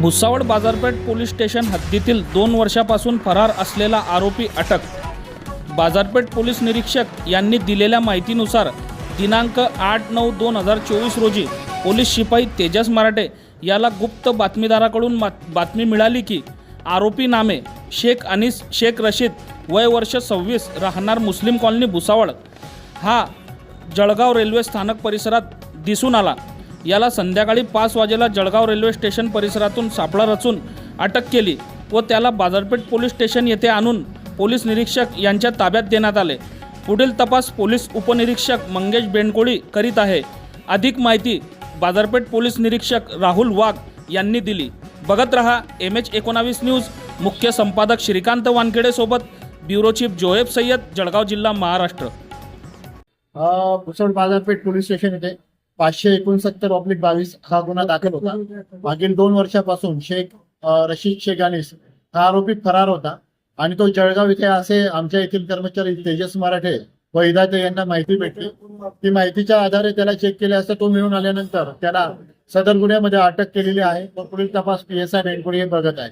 भुसावळ बाजारपेठ police station हद्दीतील दोन वर्षापासून फरार असलेला आरोपी अटक. बाजारपेठ पोलीस निरीक्षक यांनी दिलेल्या माहितीनुसार दिनांक आठ नऊ दोन हजार चोवीस रोजी पोलीस शिपाई तेजस मराठे याला गुप्त बातमीदाराकडून बातमी मिळाली की आरोपी नामे शेख अनिस शेख रशीद वय वर्ष सव्वीस राहणार मुस्लिम कॉलनी भुसावळ. हा जळगाव रेल्वे स्थानक परिसरात दिसून आला. याला संध्याकाळी पाच वाजेला जळगाव रेल्वे स्टेशन परिसरातून सापळा रचून अटक केली व त्याला बाजारपेठ पोलीस स्टेशन येथे आणून पोलीस निरीक्षक यांच्या ताब्यात देण्यात आले. पुढील तपास पोलीस उपनिरीक्षक मंगेश बेंडकोळी करीत आहे. अधिक माहिती बाजारपेठ पोलीस निरीक्षक राहुल वाघ यांनी दिली. बघत रहा एम एच एकोणावीस न्यूज. मुख्य संपादक श्रीकांत वानखेडेसोबत ब्युरो चीफ जोहेब सय्यद जळगाव जिल्हा महाराष्ट्र. अ, बाजारपेठ पोलीस स्टेशन येथे. पाचशे एकोणसत्तर ऑब्लिक बावीस हा गुन्हा दाखल होता. मागील दोन वर्षापासून शेख रशीद शेख अनिस हा आरोपी फरार होता आणि तो जळगाव इथे असे आमच्या येथील कर्मचारी तेजस मराठे व इदाते यांना माहिती भेटली. ती माहितीच्या आधारे त्याला चेक केले असता तो मिळून आल्यानंतर त्याला सदर गुन्ह्यामध्ये अटक केलेली आहे व पुढील तपास पी एस आय बेंडकुडी हे बघत आहे.